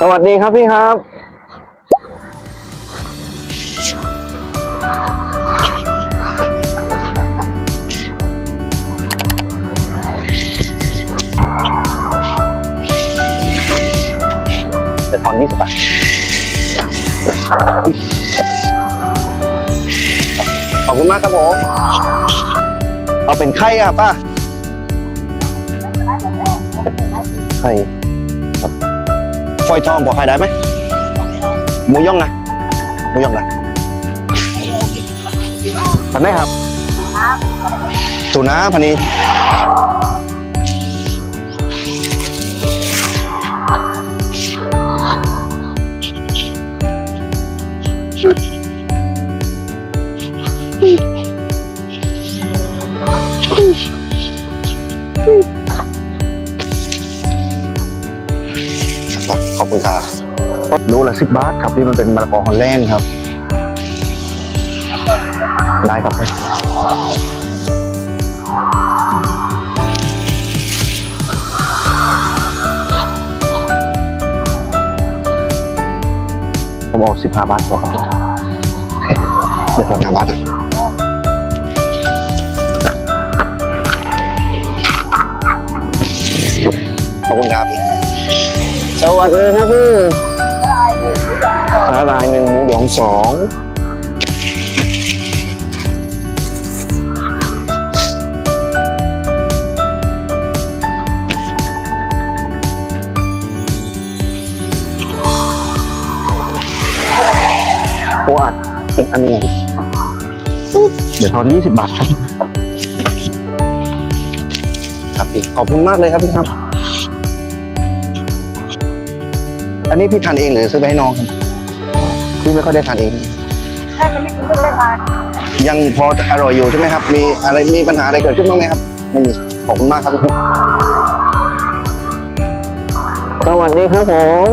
สวัสดีครับพี่ครับ จะถอนยี่สิบบาทขอบคุณมากครับผม เอาเป็นไข่อะป้าไข่ ฟอยทองบอกใครได้ไหมหมูย่องนะหมูย่องนะพันได้ครับตูน้าพันนี้ คุณครับรู้ละสิบบาทครับนี่มันเป็นมะละกอฮอลแลนด์ครับ ได้ครับผมเอาสิบห้าบาทพอครับเดี๋ยวผมห้าบาทขอบคุณครับ สวัสดีครับพี่สาลายหนึ่งหมูหยองสองโอ้อัดเป็นอันนี้เดี๋ยวทอนยี่สิบบาทครับ ครับพี่ขอบคุณมากเลยครับพี่ครับ อันนี้พี่ทานเองหรือซื้อไปให้น้องครับพี่ไม่ค่อยได้ทานเอง ใช่มันไม่กินก็ได้ทานยังพออร่อยอยู่ใช่ไหมครับ มีอะไรมีปัญหาอะไรเกิดขึ้นบ้างไหมครับไม่มีขอบคุณมากครับพี่สวัสดีครับผม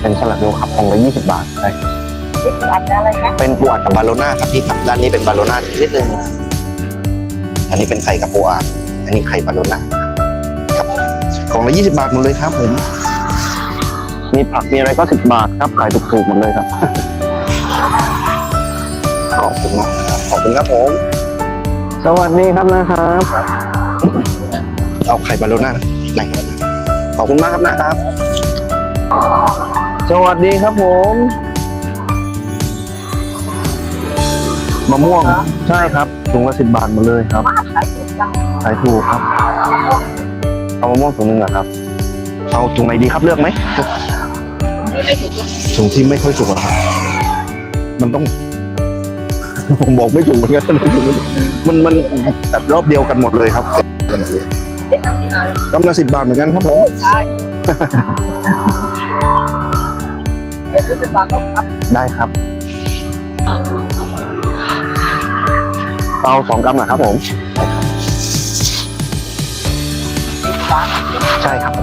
เป็นสลัดโยครับองละยี่สิบบาทใช่นี่คืออันอะไรนะเป็นปูอัดกับบาโลน่าครับพี่ครับด้านนี้เป็นบาโลน่านิดนึงอันนี้เป็นไข่กับปูอัดอันนี้ไข่บาโลน่าครับ กล่องละยี่สิบาทหมดเลยครับผม มีผักมีอะไรก็สิบบาทครับขายถูกๆหมดเลยครับ ขอบคุณมากครับขอบคุณครับผม สวัสดีครับนะครับ เอาไข่บาโลน่าไหนครับขอบคุณมากครับนะครับ สวัสดีครับผมมะม่วงใช่ครับถุงละสิบบาทหมดเลยครับมาขายถูกจังขายถูกครับ เอามะม่วงถุงหนึ่งเหรอครับ เอาถุงไหนดีครับเลือกไหมนี่ไม่ถูกถุงที่ไม่ค่อยสุกอะครับ มันต้อง ผมบอกไม่ถูกเหมือนกันมันมันแบบรอบเดียวกันหมดเลยครับเด็กทำที่ไหนกำลังสิบบาทเหมือนกันครับผมใช่เด็กรู้สึกว่าเขาทำได้ครับ เอาสองกรัมนะครับผม ครับ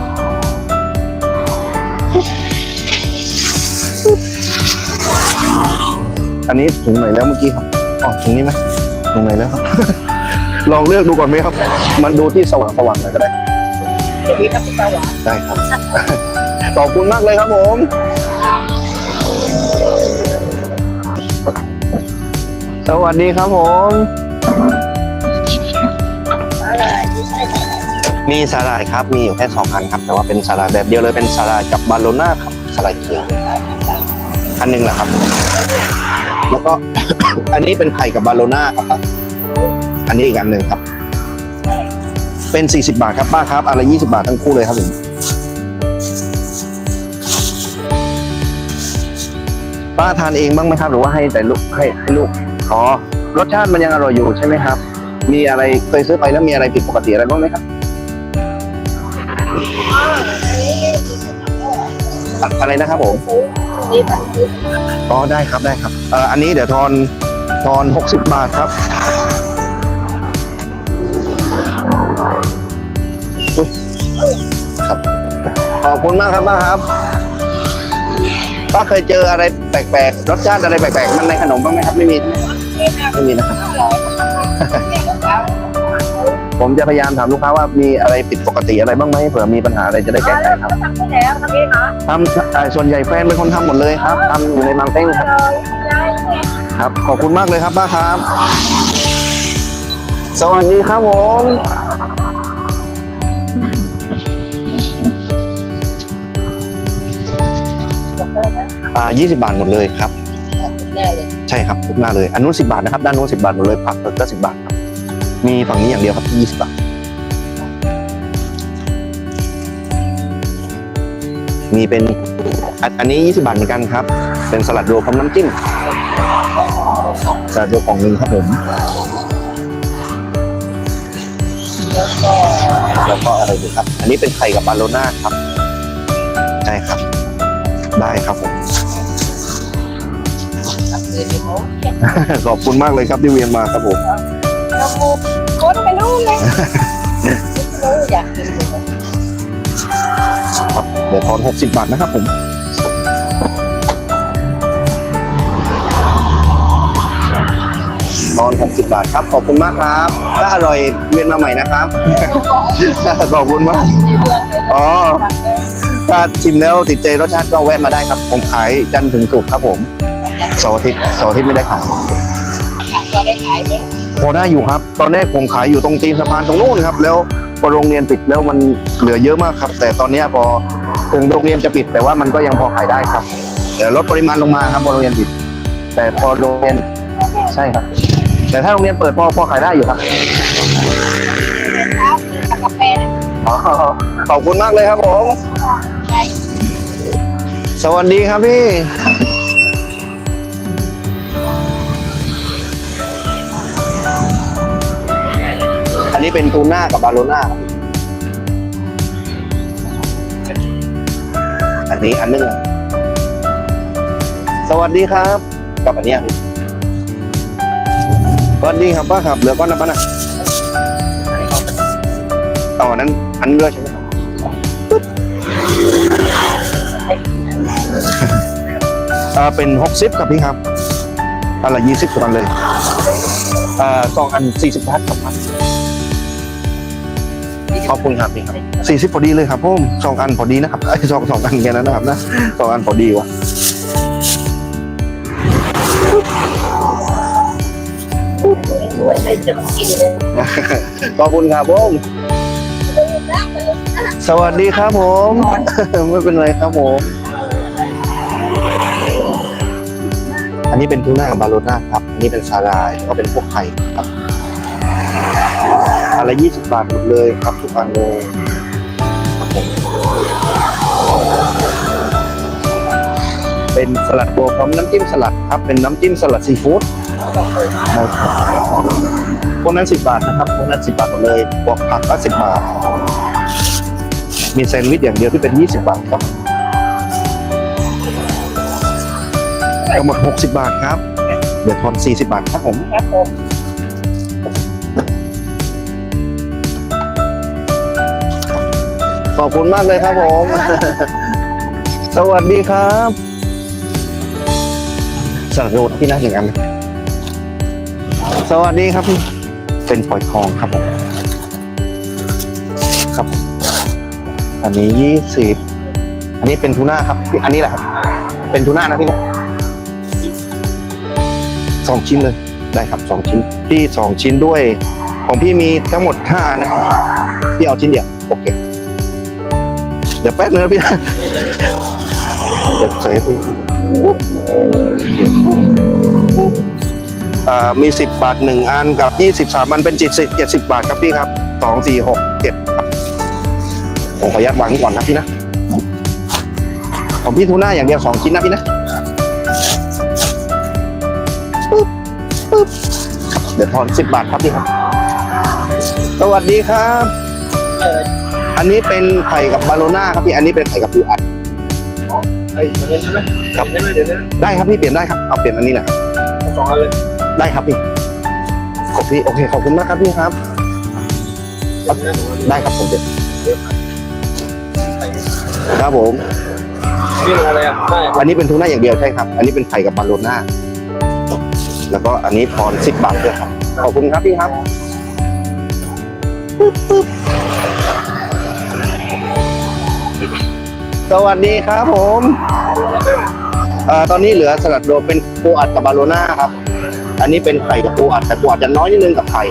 อันนี้ถุงไหนแล้วเมื่อกี้ครับอ๋อถุงนี้ไหมถุงไหนแล้วครับ ลองเลือกดูก่อนไหมครับ มันดูที่สว่างสว่างหน่อยก็ได้เด็กนี้ทำที่ตาหวานได้ครับ ขอบคุณมากเลยครับผมสวัสดีครับผมอะไรไมีสาหร่ายครับ มีอยู่แค่สองอันครับ แต่ว่าเป็นสาหร่ายแบบเดียวเลย เป็นสาหร่ายกับบาโลน่าครับสาหร่ายเขียวอันหนึงแหละครับ แล้วก็ อันนี้เป็นไข่กับบาโลน่าครับ อันนี้อีกอันหนึ่งครับ เป็น 40 บาทครับป้าครับอะไร20 บาททั้งคู่เลยครับผมป้าทานเองบ้างไหมครับ หรือว่าให้แต่ลูกให้ให้ลูกอ๋อรสชาติมันยังอร่อยอยู่ใช่ไหมครับ มีอะไรเคยซื้อไปแล้วมีอะไรผิดปกติอะไรบ้างไหมครับ อะไรนะครับผมนี่มันคืออ๋อได้ครับได้ครับเอ่ออันนี้เดี๋ยวทอนทอนหกสิบบาทครับอุ๊ยครับ ขอบคุณมากครับป้าครับป้าเคยเจออะไรแปลกๆรสชาติอะไรแปลกๆมันในขนมบ้างไหมครับไม่มีใช่ไหมครับไม่มีนะครับนี่ก็แล้ว ผมจะพยายามถามลูกค้าว่ามีอะไรผิดปกติอะไรบ้างไหมเผื่อมีปัญหาอะไรจะได้แก้ไขครับทำไปแล้วทำเองเหรอทำเอ่อส่วนใหญ่แฟนเป็นคนทำหมดเลยครับทำอยู่ในบางเต้งครับได้ไง ครับ ขอบคุณมากเลยครับป้าครับ สวัสดีครับผมอ่า20 บาทหมดเลยครับแน่เลยใช่ครับทุกหน้าเลย อันนู้น10 บาทนะครับ ด้านนู้น10 บาทหมดเลย ผักก็10 บาทครับ มีฝั่งนี้อย่างเดียวครับ20บาทมีเป็นอันอันนี้ 20 บาทเหมือนกันครับ เป็นสลัดโรลพร้อมน้ำจิ้มสลัดโรลกล่องหนึ่งครับผมแล้วก็อะไรดีครับ อันนี้เป็นไข่กับบาโลน่าครับใช่ครับ ได้ครับผมทำเลยเดี๋ยวเขาขอบคุณมากเลยครับที่เวียนมาครับผม อยากกินครับเดี๋ยวทอน60บาทนะครับผมทอน60บาทครับ ขอบคุณมากครับ ถ้าอร่อยเวียนมาใหม่นะครับ ขอบคุณมากอ๋อถ้าชิมแล้วติดใจรสชาติก็แวะมาได้ครับ ผมขายจันทร์ถึงศุกร์ครับผมเสาร์อาทิตย์เสาร์อาทิตย์ไม่ได้ขายก็ได้ขายไหม พอได้อยู่ครับ ตอนแรกผมขายอยู่ตรงตีนสะพานตรงนู้นครับ แล้วพอโรงเรียนปิดแล้วมันเหลือเยอะมากครับ แต่ตอนเนี้ยพอถึงโรงเรียนจะปิด แต่ว่ามันก็ยังพอขายได้ครับ แต่ลดปริมาณลงมาครับพอโรงเรียนปิด แต่พอโรงเรียนใช่ครับ แต่ถ้าโรงเรียนเปิดพอพอขายได้อยู่ครับกาแฟนะอ๋อขอบคุณมากเลยครับผมใช่สวัสดีครับพี่ นนี้เป็นทูน่ากับบาโลน่าอันนี้อันนึงสวัสดีครับ กับอันเนี้ยสวัสดีครับป้าครับเหลือก้อนนะป้านะเอาอันนั้นอันนี้ด้วยใช่ไหมครับอ่าเป็นหกสิบครับพี่ครับอันละยี่สิบกันเลยอ่าสองอันสี่สิบบาทครับ ขอบคุณครับพี่ครับสี่สิบพอดีเลยครับผมสองอันพอดีนะครับไอ้ยสองสองอันแค่นั้นนะครับนะสองอันพอดีวะสวยเลยจะกินเลยขอบคุณครับผมสวัสดีครับผม ไม่เป็นไรครับผม อันนี้เป็นทูน่ากับบาโลน่าครับ อันนี้เป็นสาลายแล้วก็เป็นพวกไข่ครับ อันละยี่สิบบาทหมดเลยครับทุกอันเลยครับผมเป็นสลัดโบพร้อมน้ำจิ้มสลัดครับ เป็นน้ำจิ้มสลัดซีฟู้ดนะครับพวกนั้นสิบบาทนะครับพวกนั้นสิบบาทหมดเลยบวกผักก็สิบบาท มีแซนด์วิชอย่างเดียวที่เป็นยี่สิบบาทครับทั้งหมดหกสิบบาทครับ เดี๋ยวทอนสี่สิบบาทครับผมครับผม อบคุณมากเลยครับผม สวัสดีครับสลัดโรดพี่นะหนึ่งอันสวัสดีครับพี่เป็นฝอยทองครับผมครับผมอันนี้ยี่สิบอันนี้เป็นทูน่าครับพี่อันนี้แหละครับ เป็นทูน่านะพี่นะสองชิ้นเลยได้ครับสองชิ้นพี่สองชิ้นด้วย ของพี่มีทั้งหมดห้าอันนะครับพี่เอาชิ้นเดียวโอเค เดี๋ยวแป๊บนึงนะพี่นะเดี๋ยวใส่ให้พี่อ่ามีสิบบาทหนึ่งอันกับยี่สิบสามันเป็นจ็ดสิบเจ็ดสิบบาทครับพี่ครับสองสี่หกเจ็ดครับผมขออนุญาตวางก่อนนะพี่นะ ของพี่ทูน่าอย่างเดียวสองชิ้นนะพี่นะปึ๊บปึ๊บเดี๋ยวทอนสิบบาทครับพี่ครับ สวัสดีครับ อออันนี้เป็นไข่กับบาโลน่าครับพี่ อันนี้เป็นไข่กับปูอัดไอ้เงินใช่ไหมครับได้ไหมเดี๋ยวนี้ได้ครับพี่เปลี่ยนได้ครับ เอาเปลี่ยนอันนี้แหละสองอันเลย ได้ครับพี่ ขอบพี่โอเคขอบคุณมากครับพี่ครับ ได้ครับผมเปลี่ยนครับผมนี่อะไรอะได้อันนี้เป็นทูน่าอย่างเดียวใช่ครับ อันนี้เป็นไข่กับบาโลน่า แล้วก็อันนี้พรสิบบาทด้วยครับ ขอบคุณครับพี่ครับ สวัสดีครับผมเอ่อตอนนี้เหลือสลัดโรลเป็นปูอัดกับบาโลน่าครับ อันนี้เป็นไข่กับปูอัดแต่ปูอัดจะน้อยนิดนึงกับไข่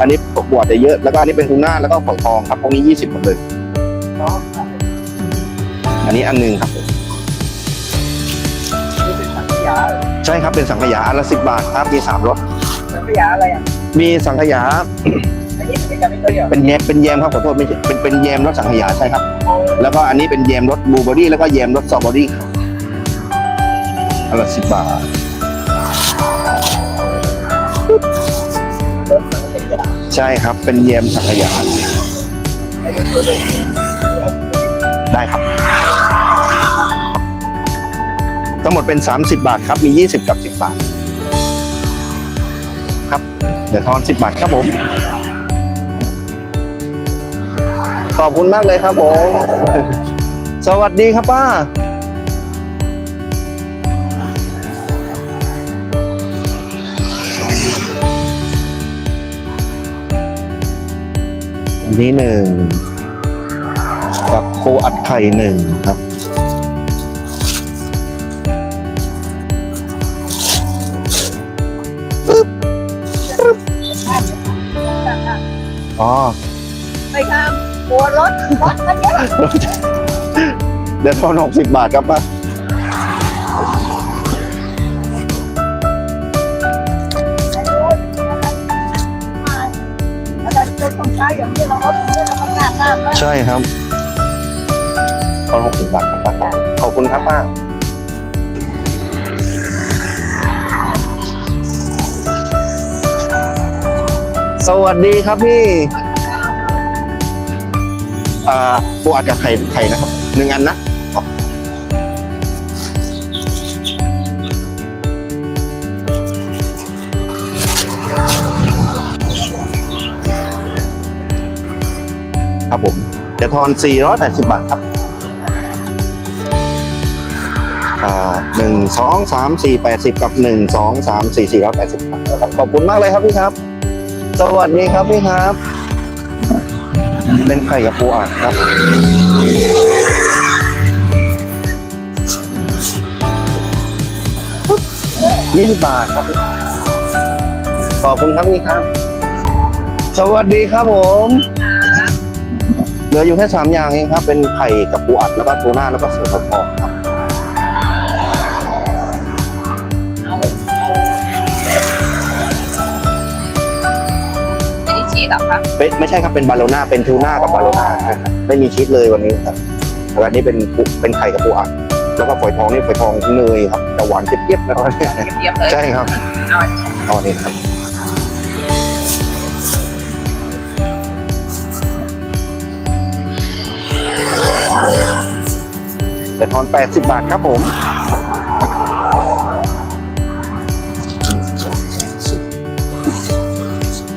อันนี้ปูอัดจะเยอะ แล้วก็อันนี้เป็นทูน่าแล้วก็ฝอยทองครับ พวกนี้ยี่สิบหมดเลย อันนี้อันหนึงครับนี่เป็นสังขยาใช่ครับเป็นสังขยาอันละสิบบาทครับ มีสามรสสังขยาอะไรอะ มีสังขยา เป็นแยมเป็นแยมครับขอโทษไม่ใช่เป็นเป็นแยมรสสังขยาใช่ครับ แล้วก็อันนี้เป็นแยมรสบลูเบอร์รี่แล้วก็แยมรสสตรอเบอร์รี่ครับอันละสิบบาทใช่ครับเป็นแยมสังขยาได้ครับ ทั้งหมดเป็น 30 บาทครับ มี 20 กับ 10 บาท ครับ เดี๋ยวทอน 10 บาทครับผม ขอบคุณมากเลยครับผม สวัสดีครับป้า อันนี้หนึ่งกับโคอัดไข่หนึ่งครับ รถมันเยอะเดี๋ยวทอนหกสิบบาทครับป้าใช้อย่างที่เรารถของเราทำงานมากเลยใช่ครับทอนหกสิบบาทครับป้าขอบคุณครับป้าสวัสดีครับพี่ อ่าปูอัดกับไข่ไข่นะครับหนึ่งอันนะครับผมจะทอน 480 บาทครับหนึ่งสองสามสี่แปดสิบกับหนึ่งสองสามสี่สี่ร้อยแปดสิบครับขอบคุณมากเลยครับพี่ครับ สวัสดีครับพี่ครับ เป็นไข่กับปูอัดครับ ยี่สิบบาทครับ ขอบคุณครับนี่ครับ สวัสดีครับผม เหลืออยู่แค่สามอย่างเองครับ เป็นไข่กับปูอัดแล้วก็ทูน่าแล้วก็เสือทองครับ ไม่ได้ฉีดหรอคะเป็นไม่ใช่ครับเป็นบาโลน่าเป็นทูน่ากับบาโลน่าครับไม่มีชีสเลยวันนี้ครับแล้วอันนี้เป็นปูเป็นไข่กับปูอัดแล้วก็ฝอยทองนี่ฝอยทองเนยครับจะหวานเจี๊ยบๆนะครับเตรียมเลยใช่ครับเอาเอาอันนี้ครับแต่ทอน 80 บาทครับผม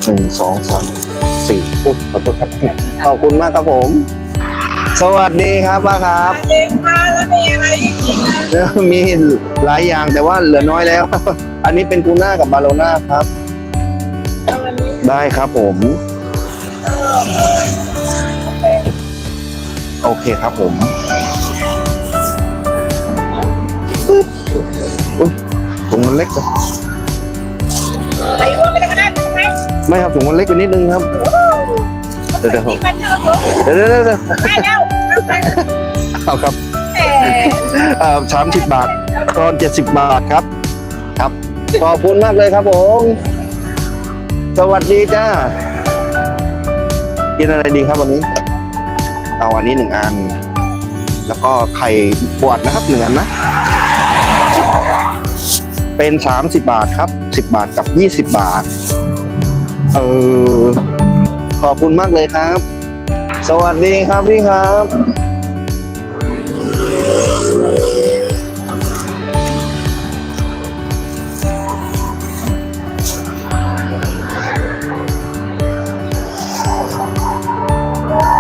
หนึ่งสองสาม สี่อุ๊ยขอโทษครับขอบคุณมากครับผม สวัสดีครับป้าครับ เองมาแล้วมีอะไรอีกเออมีหลายอย่างแต่ว่าเหลือน้อยแล้ว อันนี้เป็นทูน่ากับบาโลน่าครับ วันนี้ได้ครับผม โอเคครับผมปึ๊บอุ๊ยถุงมันเล็กนะ ไหมไม่ครับถุงมันเล็กไปนิดนึงครับ เดี๋ยวเดี๋ยวมีปัญหาเหรอเดี๋ยวเดี๋ยวเดี๋ยวเดี๋ยวได้แล้วเอาไปเอาครับเอ่อเอ่อสามสิบบาทตอนเจ็ดสิบบาทครับ ครับ ขอบคุณมากเลยครับผม สวัสดีจ้า กินอะไรดีครับวันนี้ เอาอันนี้หนึ่งอัน แล้วก็ไข่ปวดนะครับหนึ่งอันนะ เป็นสามสิบบาทครับสิบบาทกับยี่สิบบาท เออขอบคุณมากเลยครับ สวัสดีครับพี่ครับ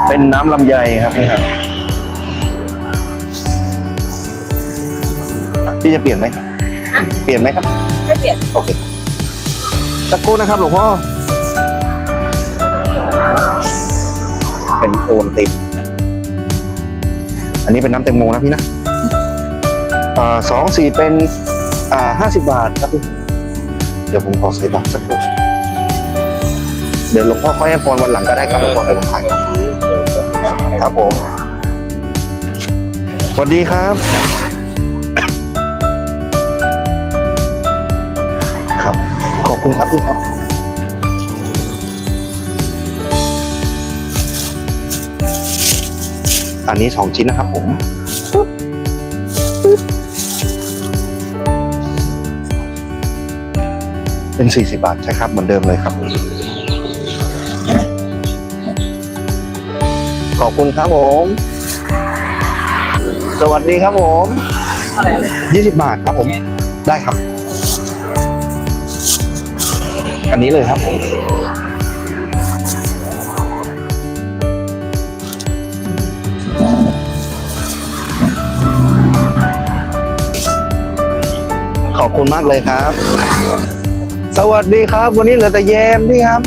เป็นน้ำลำไยครับนี่ครับพี่จะเปลี่ยนไหมครับเปลี่ยนไหมครับ ไม่เปลี่ยน โอเคสักครู่นะครับหลวงพ่อ เป็นโอนติมอันนี้เป็นน้ำแตงโมนะพี่นะอ่าสองสี่เป็นอ่าห้าสิบบาทครับพี่เดี๋ยวผมขอใส่บัตรสักครู่เดี๋ยวหลวงพ่อค่อยให้พรวันหลังก็ได้ครับหลวงพ่อให้ผมถ่ายครับผมสวัสดีครับ ครับ ขอบคุณครับพี่ครับ อันนี้สองชิ้นนะครับผมเป็น 40 บาทใช่ครับเหมือนเดิมเลยครับ ขอบคุณครับผม สวัสดีครับผม 20 บาทครับผม ได้ครับ อันนี้เลยครับผม อบคุณมากเลยครับ สวัสดีครับ วันนี้เหลือแต่แยมพี่ครับ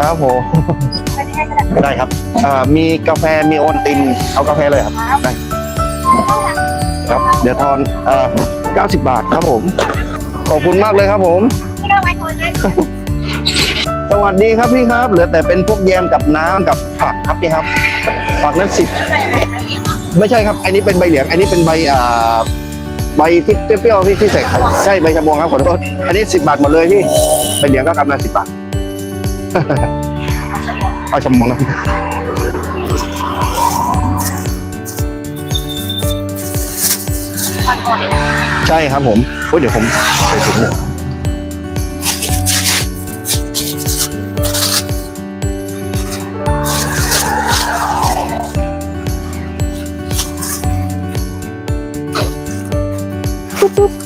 ครับผมได้ครับอ่ามีกาแฟมีโอนติน เอากาแฟเลยครับได้ครับ เดี๋ยวทอนเอ่อ90 บาทครับผม ขอบคุณมากเลยครับผมสวัสดีครับพี่ครับ เหลือแต่เป็นพวกแยมกับน้ำกับผักครับพี่ครับ ผักนั้นสิบ ไม่ใช่ครับ อันนี้เป็นใบเหลียง อันนี้เป็นใบอ่าใบที่เปรี้ยวๆที่ที่ใส่ไข่ใช่ใบชะมวงครับขอโทษอันนี้สิบบาทหมดเลยพี่ใบเหลียงก็กำลังสิบบาทเอาชะมวงนะใช่ครับผมเฮ้ยเดี๋ยวผมใส่ถุง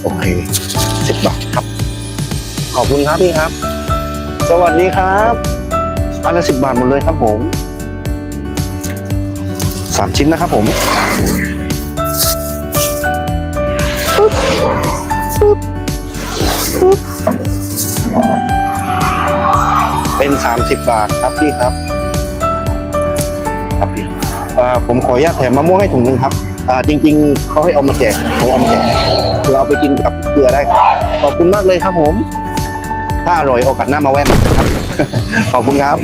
โอเคสิบบาทครับ ขอบคุณครับพี่ครับ สวัสดีครับอันละสิบบาทหมดเลยครับผมสามชิ้นนะครับผมปึ๊บปึ๊บปึ๊บเป็นสามสิบบาทครับพี่ครับ ครับพี่อ่าผมขออนุญาตแถมมะม่วงให้ถุงหนึ่งครับอ่าจริง ๆเขาให้เอามาแจกผมเอามาแจก เราไปกินกับเกลือได้ครับขอบคุณมากเลยครับผม ถ้าอร่อยโอกาสหน้ามาแวะนะครับ ขอบคุณครับ